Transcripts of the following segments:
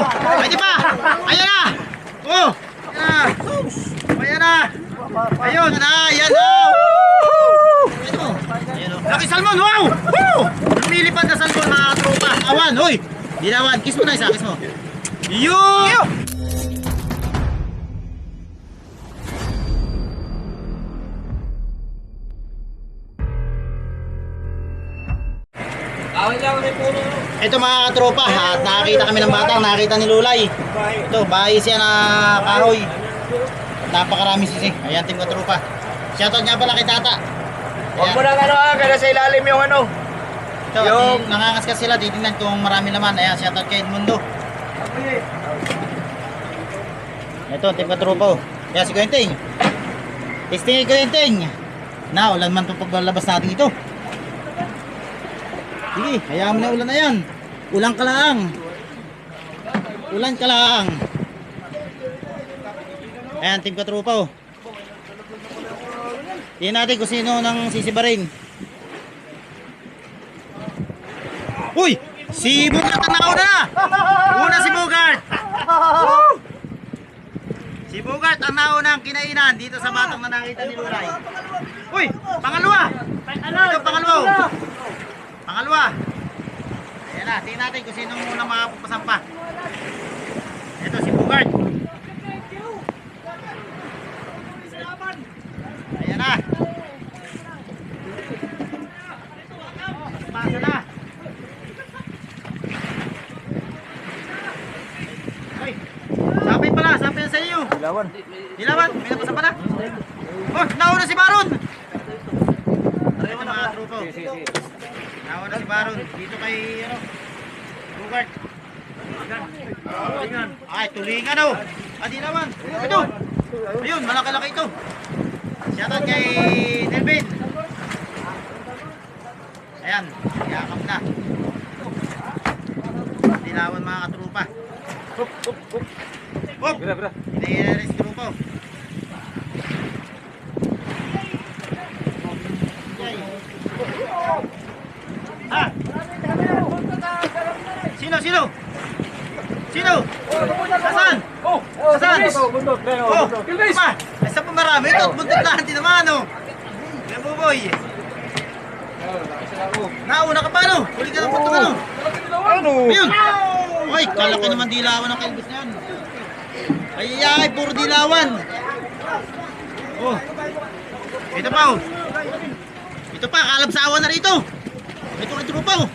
Oh, pwede pa. Ayan na. Oh. Ayan na. Ayan na. Ayun na. Ayan na. Laki salmon. Wow. Woo. Lumilipad na salmon mga tropa. Awan. Hoy. Dilawan. Kiss mo na isa. Kiss mo. Yun. Ito mga katropa, at nakakita kami ng batang, nakakita ni Lulay. Ito, bahay siya na kahoy. Napakarami sisi. Ayan, team katropa. Shoutout nga pala kay Tata. Huwag mo lang ano ah, kaya sa ilalim yung ano. Ito, Yung- nangangaskas sila, titingnan kung marami naman. Ayan, shoutout kay Edmundo. Ito, team katropa. oh. Ayan, si Quentin. Testing kay Quentin. Na, ulan man itong paglalabas natin ito. Sige, hayaan mo na ulan na yan. Ulan ka lang. Ulan ka lang. Ayan, team katropa oh. Tingnan natin kung sino nang sisibarin. Uy! Si Bugart ang nauna na! Una si Bugart! Si Bugart ang nauna ang kinainan dito sa batang na nakita ni Lulay. Uy! Pangalawa! Ito, pangalawa! Pangalawa! Ayan na, tingnan natin kung sino muna makapasampa. Ito si Bugart. Ayan na. Pasa na. Uy, sapay pala, sapay sa iyo. Ilawan. Dilawan, may napasa pala. Oh, nauna si Baron. Ito mga trupo. Nauna si Baron. Dito kay, ano, Bugart. Ay, tulingan oh. Ah, dilawan. Ito. Ayun, malaki-laki ito. Shoutout kay Nelvin. Ayan, yakap na. Dilawan mga katrupa. Hop, hop, hop. Hop! Gra, gra. Inayaris grupo. Ah! Sino, sino? Asan? Oh! Saan? Bundot, bundot. Oh, Kilbis! pa! Ay, sa marami ito. Buntot na, hindi naman, ano? Yan, buboy. Nauna ka pa, ano? Huli ka ng buntot, ano? Ano? Ayun! Ay, kalaki naman dilawan ng kalbis na yan. Ay, ay, puro dilawan. Oh. Ito pa, oh. Ito pa, kalabsawan na rito. Ito ang trupa, oh.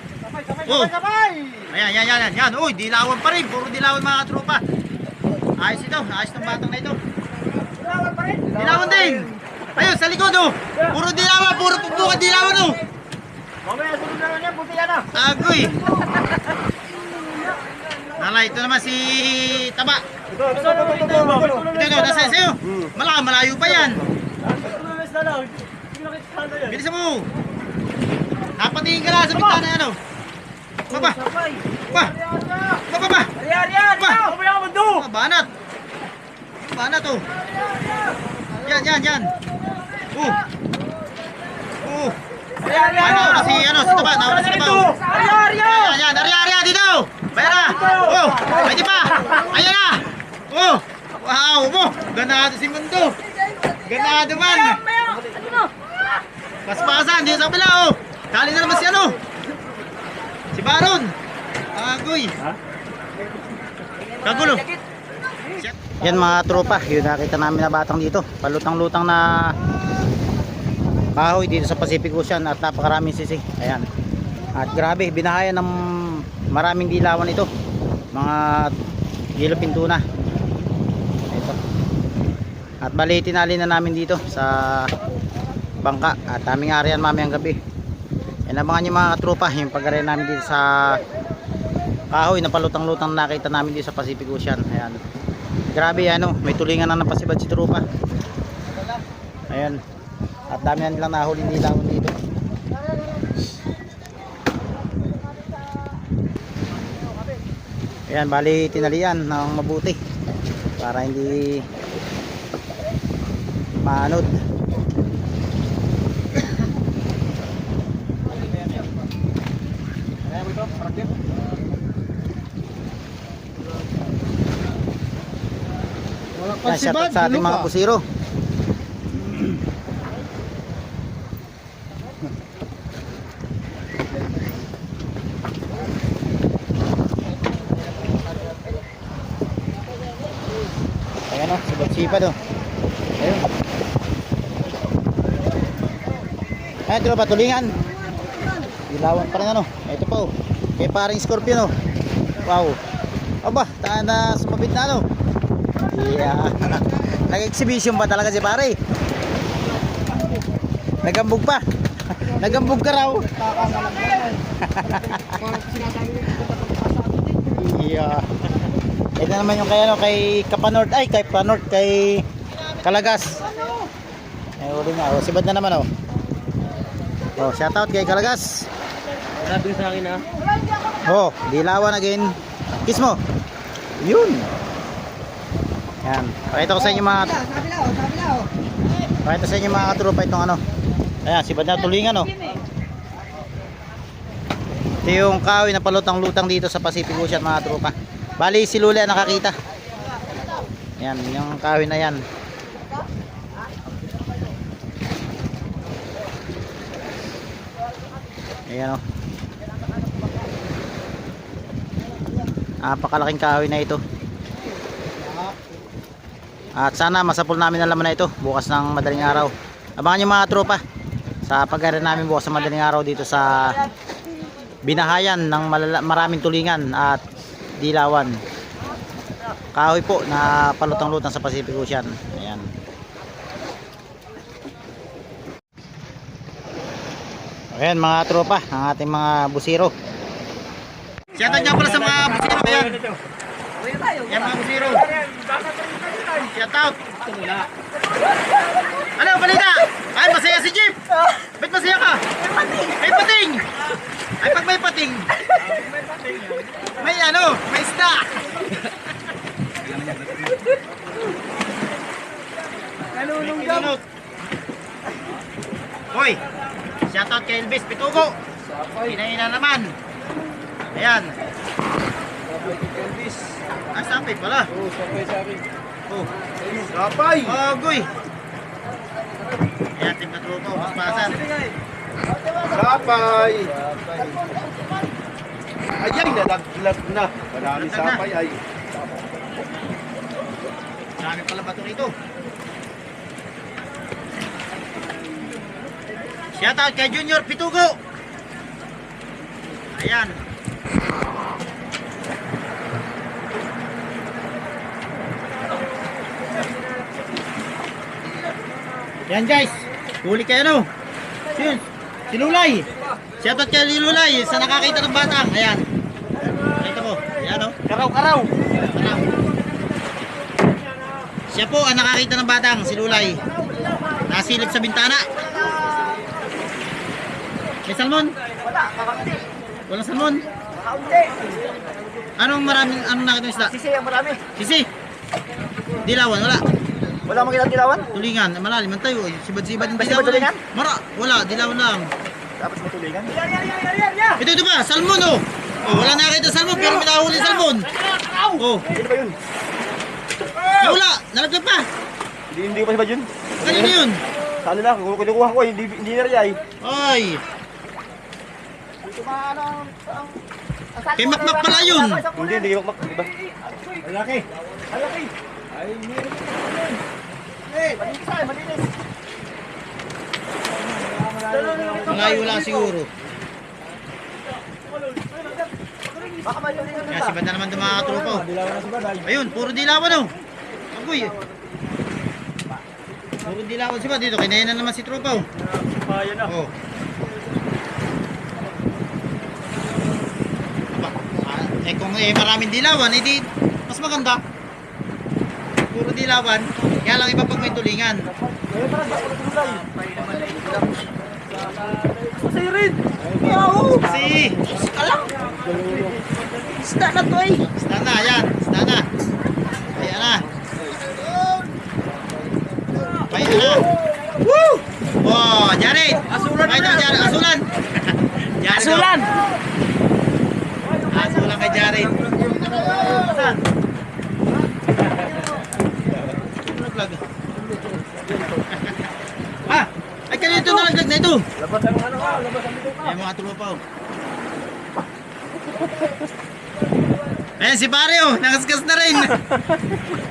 Oh. Ayan, yan, yan, yan. Yan, uy, dilawan pa rin. Puro dilawan mga trupa. Ayos ito, ayos ng batang na ito. Dilawan din. Ayun, sa likod, oh. Puro dilawan, puro pagbuka dilawan, oh. Mamaya sunod na lang yan, puti yan ah. Agoy. Nala, ito naman si Taba. Ito, ito, ito, ito, ito. Ito, ito, nasa sa'yo. Malaka, malayo pa yan. Bilisan mo. Napatingin ka na sa bintana ano. Baba. Ba. Baba ba. Ayan, yan! Ba. Mamaya ka mundo! Banat. Banat oh. Yan, yan, yan. Oh. Oh. Yan! Ay, nauna si ano, si Taba, nauna si Taba. oh. Ayan, yan! Ayan, yan, ari, ari, ari, dito. Pera. Oh, pwede pa. Ayan na. Oh. Wow, mo. Ganado si Mundo. Ganado man. Paspasan, dito sa kabila, oh. Kali na naman si ano. Si Baron. Agoy. Kagulo. Yan mga tropa, yun nakita namin na batang dito. Palutang-lutang na kahoy dito sa Pacific Ocean at napakaraming sisi. Ayan. At grabe, binahayan ng maraming dilawan ito. Mga yellow pintuna. Ito. At bali, tinali na namin dito sa bangka. At aming ariyan mamayang gabi. Yan abangan nyo mga katropa, yung pag namin dito sa kahoy na palutang-lutang na nakita namin dito sa Pacific Ocean. Ayan. Grabe ano, may tulingan na napasibad si tropa. Ayan. At dami na nilang nahuli dilawan dito. Ayan, bali tinalian ng mabuti para hindi maanod. Yan, shout out pansibad, sa ating mga lupa. kusiro. Ayan o, sipad-sipad o. Ayun. Ayan, ito na ba, tulingan. Ilawan pa rin ano. Ito pa o. Kaya paring scorpion o. Wow. Aba, taan na sumabit na ano. Yeah. Nag-exhibition pa talaga si pare. Nagambog pa. Nagambog ka raw. yeah. Ito naman yung kay ano kay Kapanort ay kay Panort kay Kalagas. Ay uli nga oh, sibad na naman oh. Oh, shout out kay Kalagas. Sabi sa akin ah. Oh, dilawan again. Kiss mo. Yun. Yan. Pakita ko sa inyo mga Pakita sa inyo mga katrupa itong ano. Ayan, si na tulingan oh. Ito yung kahoy na palutang-lutang dito sa Pacific Ocean mga tropa. Bali si ang nakakita. Yan, yung kahoy na yan. Ayan oh. Napakalaking kahoy na ito. At sana masapol namin ang laman na ito bukas ng madaling araw. Abangan nyo mga tropa sa pagkara namin bukas ng madaling araw dito sa binahayan ng maraming tulingan at dilawan. Kahoy po na palutang-lutang sa Pacific Ocean. Ayan. Ayan mga tropa, ang ating mga busiro. Shoutout nga pala sa mga busiro yan. Yan mga busiro. Shoutout. Ano, balita? Ay, masaya si Jeep. Ba't masaya ka? May pating. Ay, pag may pating. May ano, may isda. Nalulunggam. Hoy, shoutout kay Elvis Pitugo. Pinain na naman. Ayan. Ah, sapay pala. Oh, sabay sabi. Oh, Sabay! Agoy. Ayan, team na tropa, paspasan. Sabay! Ayan, nalaglag na. Marami Nalaglag na. sabay ay. Dami pala bato rito. Shoutout kay Junior Pitugo. Ayan. Yan guys. Huli kayo no. Yun. Si Lulay. Shoutout kay Lulay sa nakakita ng batang. Ayan. Nakita mo. Ayan no. Karaw-karaw. Alam. Siya po ang nakakita ng batang, si Lulay. Nasilip sa bintana. May salmon? Wala, kakaunti. Walang salmon? Kakaunti. Anong maraming, anong nakita ng isda? Sisi ang marami. Sisi. Dilawan, wala. Wala mong ilang dilawan? Tulingan, malalim ang tayo. Sibad-sibad yung Basta dilawan. ba tulingan? Mara, wala, dilawan lang. Tapos matulingan. Yan, yan, yan, yan, yan, yan. Ito, ito ba? Salmon, oh. Oh, wala nakita salmon, pero may nahuli salmon. Oh, Sino ba yun? wala. Nalaglag pa. Hindi, hindi ko pa ba yun? Kanino yun? Sa ano lang, kung kinukuha ko, hindi, hindi na rin ay. Ay. Kay Makmak pala yun. Hindi, hindi ko mak, di ba? Malaki. Malaki. Ay, meron. Eh, malinis ay, malinis. Malayo lang siguro. Baka matulingan Kaya na. si Banda naman itong mga oh. Dilawan na si Baday. Ayun, puro dilawan oh. Agoy. Puro dilawan si Banda dito. Kinaya na naman si tropa oh. Kaya na. Oh. Aba, ah, eh kung eh maraming dilawan, eh di mas maganda. Puro dilawan. Kaya lang iba pag may tulingan. Rin. Yaw! Si, Alam! Isda na to eh. Sta na, yan. Sta na. Ayan na. Ayan na. Woo! Oh, Jared. Asulan Ay, na. Jared, asulan. Jared, oh. Asulan! Asulan kay Jared. Saan? Nalaglag. Ah! Ay, kanina ito nalaglag na ito. Labas ang ano ka, labas mga tropa oh. Ayan si pare oh, nakaskas na rin.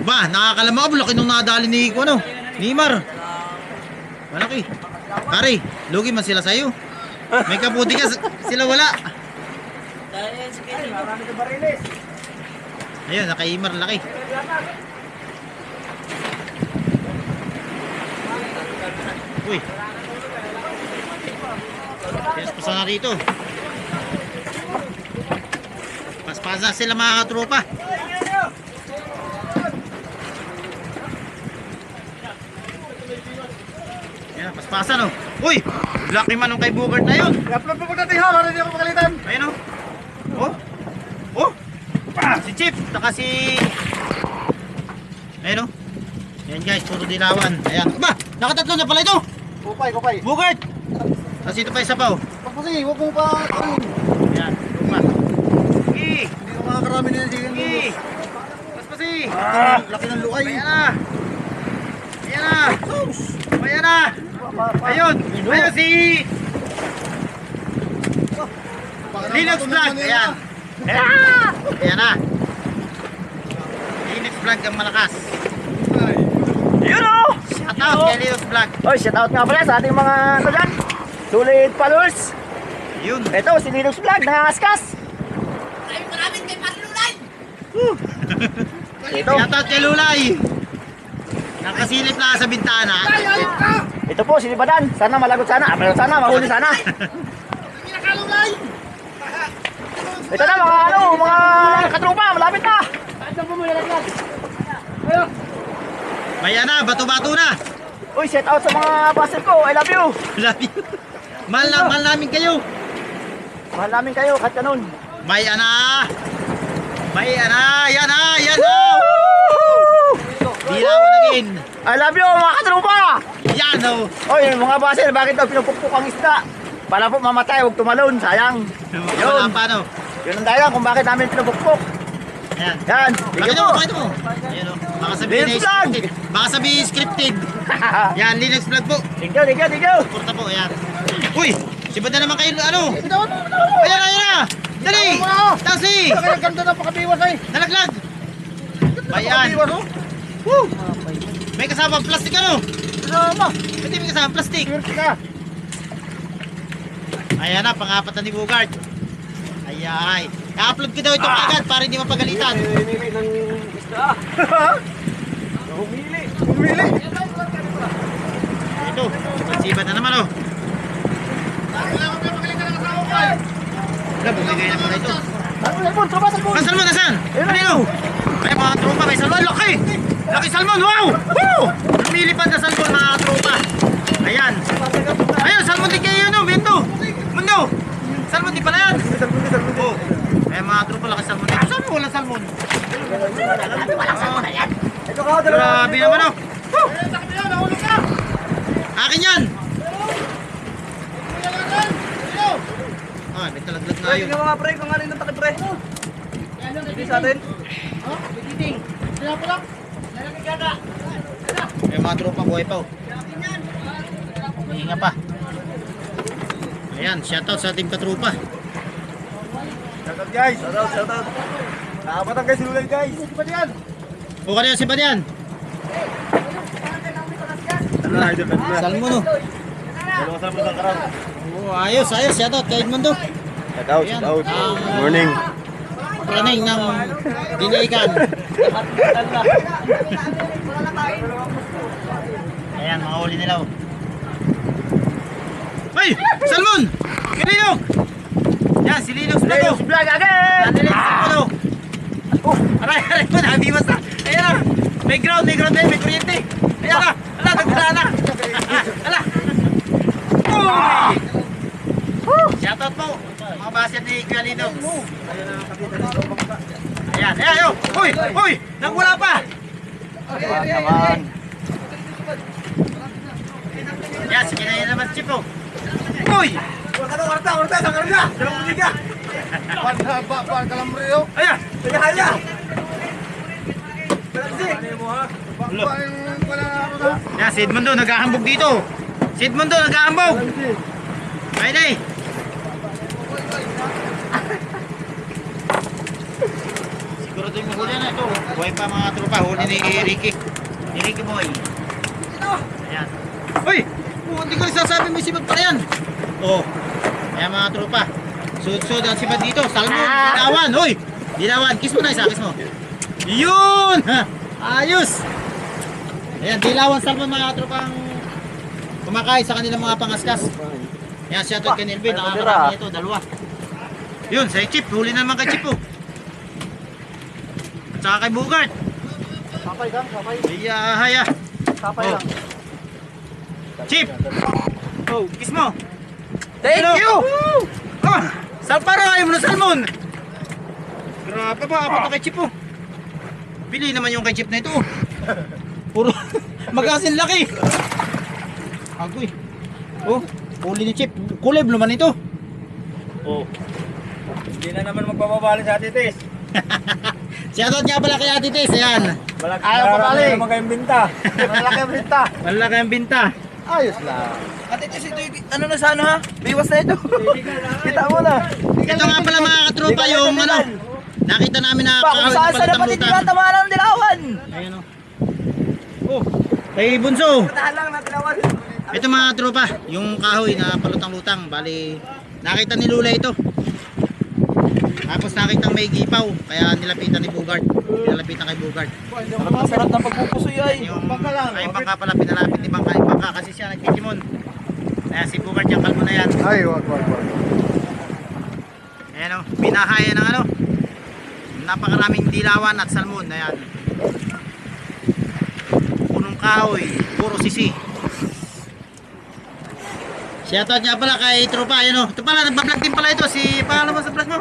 ba, nakakalama ka, laki nung nadali ni ano, Neymar. Malaki. Pare, lugi man sila sa'yo. May kaputi ka, sila wala. Ayun, naka-Neymar, laki. Uy. Pinaspasan na rito. Paspasa sila mga katropa. Yan, paspasan oh. Uy! Laki man nung kay Bugart na yun. I-upload po natin ha, para hindi ako makalitan. Ayun oh. Oh. Oh. Ah, si Chip, saka si Ayun oh. Yan guys, puro dilawan. Ayan. Ba, nakatatlo na pala ito. Kupay, kupay. Bugart. Tapos ito pa isa pa oh. Kasi, huwag mo pa karoon. Ayan, luma. Sige. Hindi ko makakarami na yan. Sige mo. Sige. Mas pa si. Ah, laki ng lukay. Ayan na. Ayan na. Ayan na. Ayun. Ayun si Linux Vlog. Ayan. Ah! Ayan na. Linux Vlog ang malakas. Yun o! Shout out kay Linux Vlog. Oy, shout out nga pala sa ating mga ano dyan. Sulit followers. Yun. Ito, si Linux Vlog, nangangaskas. Ito, Shout out kay Lulay. Nakasilip na sa bintana. ito po, si Libadan. Sana malagot sana. Ah, malagot sana, mahuli sana. Ito na mga ano, mga katrupa, malapit na. Maya na, bato-bato na. Uy, shout out sa mga pastor ko. I love you. Love you. Mahal na, mahal namin kayo. Mahal namin kayo, kahit ganun. May ana. May ana. Yan na, yan na. Dilawan na din. I love you, mga katrupa. Yan oh. Oy, mga baser, bakit daw pinupukpuk ang isda? Para po mamatay, huwag tumalon, sayang. Wala pa no. Yun ang dahilan kung bakit namin pinupukpuk. Yan. Yan, Bakit mo? Bakit mo? Ayan oh. Baka sabihin Linux scripted. Baka sabihin scripted. Yan, Linux vlog po. Thank you, thank you, thank you. Porta po, ayan. Uy! Siba na naman kayo, ano? Ayan na, ayan na! Dali! Taxi! Kaya ganda na pakabiwas ay. Nalaglag! Ayan! Pakabiwas oh. Woo! May kasama plastic ano? Kasama. Hindi may kasama plastic. Swerte ka. Ayan na, pang-apat na ni Bugart. Ayay. I-upload ko daw ito agad para hindi mapagalitan. Humili ng isda. Humili. Humili. Ito, sibat na naman oh. Wala, bumigay na pala ito. Salmon, tropa, salmon. Ang salmon, nasaan? Ano? Ay, mga tropa, may salmon. Laki! Laki salmon, wow! Woo! Lumilipad na salmon, mga tropa. Ayan. Ayun, salmon din kayo, no? Bento. Mundo. Salmon din pala yan. Oh. Ay, mga tropa, laki salmon dito. Saan mo walang salmon? Walang salmon na yan. Ito ka, Grabe naman, oh. Woo! Akin yan! Ah, may talaglag na yun. mga pre, kung alin ng takip pre. Hindi sa atin. May mga tropa buhay pa oh. Hinga pa. Ayan, shoutout sa ating katrupa. Shout out guys. Shout out, shout out. Nakapatang guys, lulay guys. Ano ba yan? O kanina si Banyan? Ano na, idol? Salmo no. Dalawang sarap ng karang. Oh, ayos, ayos. Shoutout kay Edmundo. Shout out, shout out. Ah. Morning. Planning ng diniikan. Ayan, mga huli nila oh. Ay! Salmon! Kilinog! Yan, si Linux na to. Vlog again! Oh, aray, aray mo, nabiwas na. Ayan na. May ground, may ground din, may kuryente. Ayan na. Ala, nagdala na. Ala. Uy! Shoutout po. Mga basit ni Kalino. Ayan, ayan, ayan. Uy, uy, nagwala pa. Naman. Yan, sige na yan naman, Chip. oh. Uy! Warta, warta, warta, sa karga. Dalang buliga. Warta, ba, ba, kalambreo. Ayan, sige, haya. Yan, si Edmundo naghahambog dito. Si Edmundo naghahambog. Pwede. Ito yung huli na ito. Buhay pa mga tropa. Huli ni Ricky. Ni Ricky Boy. Ayan. Uy! Oh, hindi ko nasasabi may sibad pa yan. Oh. Ayan mga tropa. Sud-sud ang sibad dito. Salmon. Dilawan. Uy! Dilawan. Kiss mo na isa. Kiss mo. Yun! Ha! Ayos! Ayan, dilawan salmon mga tropang kumakain sa kanilang mga pangaskas. Ayan, shoutout kay Nelvin. Nakakarami ito, dalawa. Yun, sa Chip. Huli na naman kay Chip oh. At saka kay Bugart. Kapay kang, kapay. Iya, haya. Kapay Oh. lang. Chip! Oh, kiss mo. Thank Hello. you! Ah, sal para ayaw mo na salmon. Grabe ba, apat na kay Chip oh. Pili naman yung kay Chip na ito oh. Puro magasin laki. Agoy. Oh, huli ni Chip. Kulib naman ito. Oh. Hindi na naman magpapabali sa atitis. Shoutout nga pala kay Ate Tess, ayan. Malaki Ayaw papali. naman kayong binta. Malaki ang binta. Malaki ang binta. Ayos lang. Ate, ito, ito, ano na sa ano ha? Biwas na ito. Kita mo na. Ito nga pala mga katropa yung ano. Nakita namin na Pa, kung saan sa dapat hindi tama ng dilawan. Ayan o. Oh, kay Bunso. Tahalang na dilawan. Ito mga tropa, yung kahoy na palutang-lutang. Bali, nakita ni Lula ito. Tapos nakita may gipaw, kaya nilapitan ni Bugard. Nilapitan kay Bugard. Sarap ng pagpupusoy ay. Yung Bangka lang. ay bangka pala pinalapit ni bangka, yung bangka kasi siya nagtitimon. Kaya si Bugard yung kalmo na yan. Ay, wag, wag, wag. Ayan o, pinahaya ng ano. Napakaraming dilawan at salmon. Ayan. Punong kahoy, puro sisi. Shoutout nga pala kay Tropa, ayan o. Ito pala, nagbablog din pala ito. Si, pangalan mo sa vlog mo?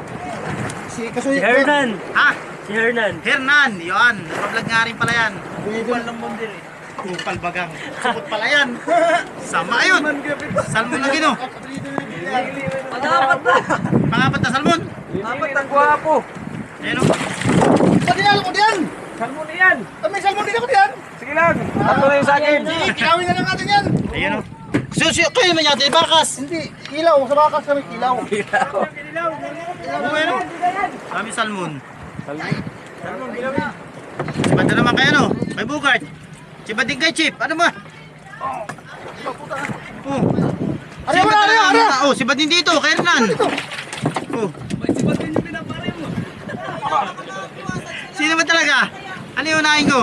Si Kasoy. Hernan. Ha? Si Hernan. Hernan, yun. Nagbablog nga rin pala yan. Kupal ng bundir eh. Kupal bagang. Supot pala yan. Sama yun. Salmon lagi no. Dapat na. Pangapat na salmon. Dapat ang gwapo. Ayan o. Pati na ako diyan. Salmon na yan. Ah, May salmon din ako diyan. Sige lang. Tatlo na yung sa akin. Sige, kilawin na lang natin yan. Ayan o. Susi, kayo naman yata, bakas. Hindi, kilaw. Sa bakas kami kilaw. Bueno. Kami salmon. Sibad na naman kayo no? May bugart. Sibad din kay Chip. Ano ba? Oh. Ari, na ari, naman. ari. Oh, sibad din dito. Kay Hernan. Oh. Sino ba talaga? Ano yung unahin ko?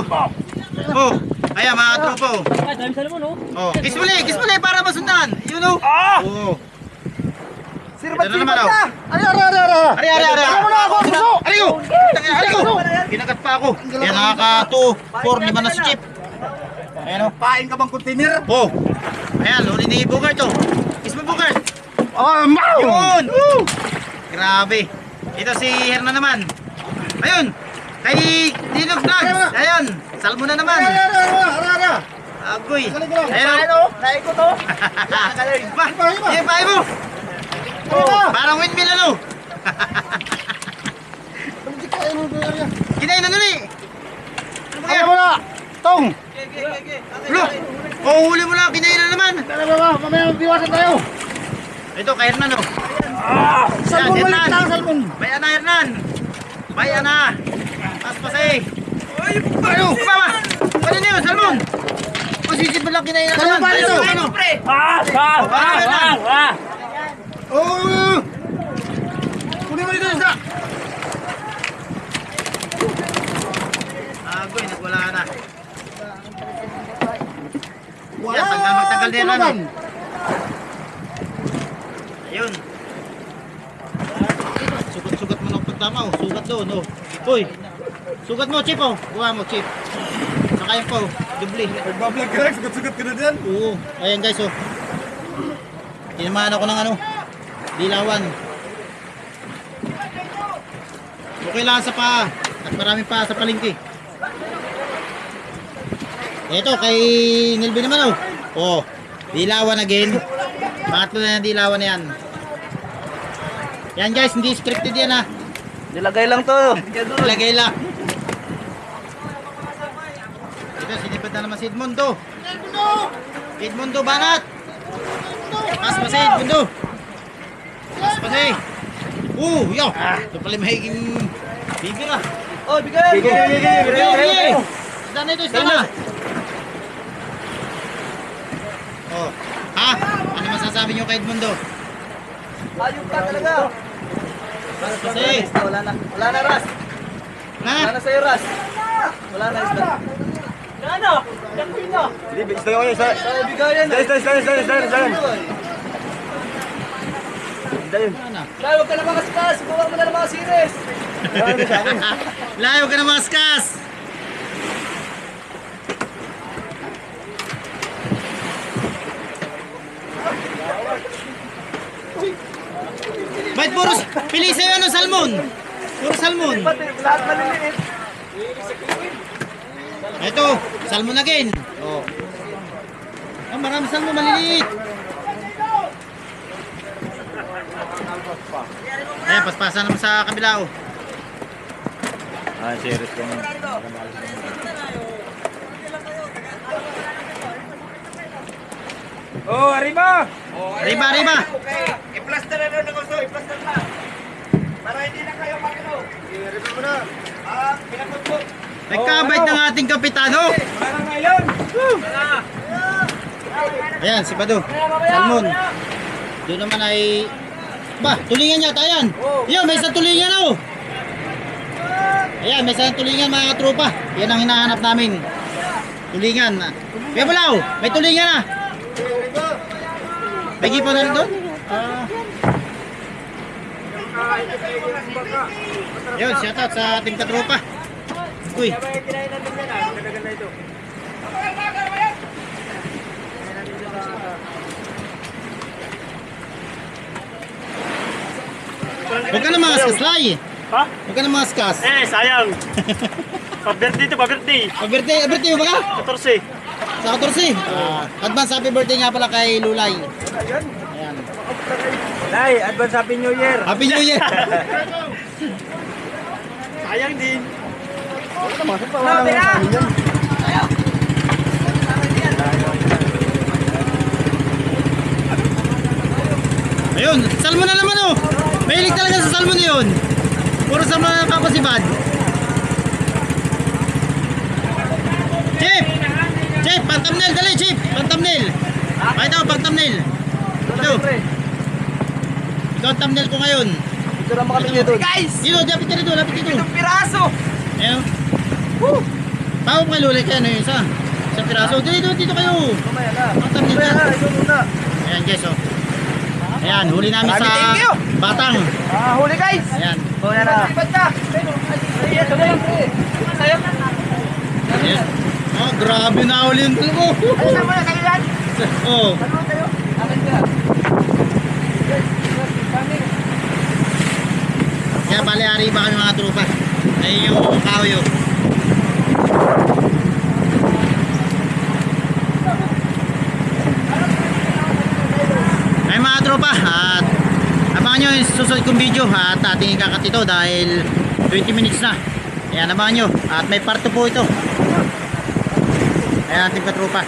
Oh. Ayan mga tropo. Ay, dami sa naman, oh. Oh. Kiss muli, kiss muli para masundan. Yun oh. Ah! Oh. Sirbat Ito na oh. na. Ari, ari, ari, ari. Ari, ari, ari. Ano mo na ako, puso? Ari ko! Ari ko! Kinagat pa ako. Yan, nakaka 2, 4, lima na si Chip. Ayan o. Pain ka bang container? Oh! Ayan, huli ni Bugart to. Kiss mo Bugart. Oh, mau! Yun! Woo! Grabe. Ito si Hernan naman. Ayun! Kay Dinog Vlogs. Ayun! Salmo na naman. Ari, ari, ari, ari. Agoy. Ano? o. Naikot to. Ba? Iba, iba. Oh, parang windmill ano. Kinain na nuli. Ano ba Ay, yan? mo na. Tong. Lo! Oh, huli mo na. Kinain na naman. Tara, baba. Mamaya biwasan tayo. Ito, kay Hernan o. Salmon, Yan, maliit Hernan. lang, salmon. Bayan na, Hernan. Bayan na. Paspas eh. Ano? Baba! Ano yun, Salmon? Positive mo lang kinain na Salmon naman. pa rin Ayun, to. ano? Ah! Ah! Ah! Ah! Ah! Oh! Kunin mo dito isa. Agoy, nagwala na. Wala. Yan, tanggal, magtanggal din? Tulugan. Ayun. Sugat-sugat mo ng pagtama oh. Sugat doon oh. Uy. Sugat mo, Chip oh. Kuha mo, Chip. Saka yun po, dubli. Nagbablog ka lang, sugat-sugat ka na dyan. Oo. Ayan guys oh. Tinamaan ako ng ano. Dilawan. Okay lang sa paa. At marami pa sa palengke. Ito kay Nilby naman oh. Oh. Dilawan again. Pangatlo na yung dilawan na yan. Yan guys, hindi scripted yan ha. Nilagay lang to. Ilagay lang. Sinipad na naman si Edmundo. Edmundo, banat! Pas pa si Edmundo. Pas pa si. Uh, yo! Ito pala mahiging bibir ah. Oh, bigay. Bigay, bigay, Yo, bigay! Isda na ito, isda na. Oh, ha? Ano masasabi niyo kay Edmundo? Ayun ka talaga. Pas pa si. Wala na. Wala na, Ras. Wala Na? na sa'yo, Ras. Wala na, isda. Ano? Yakin na. Hindi, yung isda. Sa'yo bigayan. Isda, isda. Isda yun. Ano na? Dahil huwag ka na makasikas. Buwag mo na ng mga series. Layo ka na mga skas! Ba't puro, pili sa'yo ano, salmon? Puro salmon. Lahat maliliit. Ito, salmon again. Oh. Oh, marami salmon maliliit. Ayan, paspasan naman sa kabila oh. Ah, serious naman. Oh, arriba! Arriba, arriba. I-plaster na doon ng gusto. I-plaster na. Para hindi na kayo makino. I-review mo na. Ah, pinakot po. Nagkabait ng ating kapitano. Na! Ayan, si Bado. Salmon. Doon naman ay... Ba, tulingan yata yan. Yan, may isang tulingan oh. Ayan, may isang tulingan mga tropa. Yan ang hinahanap namin. Tulingan. Kaya Bulaw, may tulingan na. May gipa na rin doon? Ah. Yun, shoutout sa ating katropa. Uy, huwag ka na mga skaslay. Ha? Huwag ka na mga skas. Eh, sayang. Pa-birthday to, pa-birthday. Pag-birthday, birthday mo ba ka? 14. Sa 14. Ah, advance happy birthday nga pala kay Lulay. Ayan. Nay, advance happy new year! Happy New Year. Sayang din. Ayun, salmon na naman oh. Mahilig talaga sa salmon yun. Puro salmon na nakapasibad. Chip! Chip, pang thumbnail, dali Chip! Pang thumbnail. Pakita ko pang thumbnail. Ito. Ikaw ang thumbnail ko ngayon. Ito na kami dito. Guys! Dito, lapit dito, lapit dito. Itong piraso! Ayun. Pao kay Lulay kaya ano yun isa. Isang piraso. Dito, dito kayo. Mamaya na. Mamaya na. Ito muna. Ayan guys oh. Ayan, huli namin sa. Batang. Ah, huli guys! Ayan. Na. Ayan, ito na yung. Sa'yo. Ayan. Oh, grabe na huli yung dalawa. Ano saan mo na kayo yan? Oh. Ano kayo? Akin ka. Kaya bali-ari ba kami mga trupa? Ayun yung kahoy Ay mga tropa at abangan nyo yung susunod kong video at ating ikakat ito dahil 20 minutes na. Ayan abangan nyo at may part 2 po ito. Ayan ating katropa.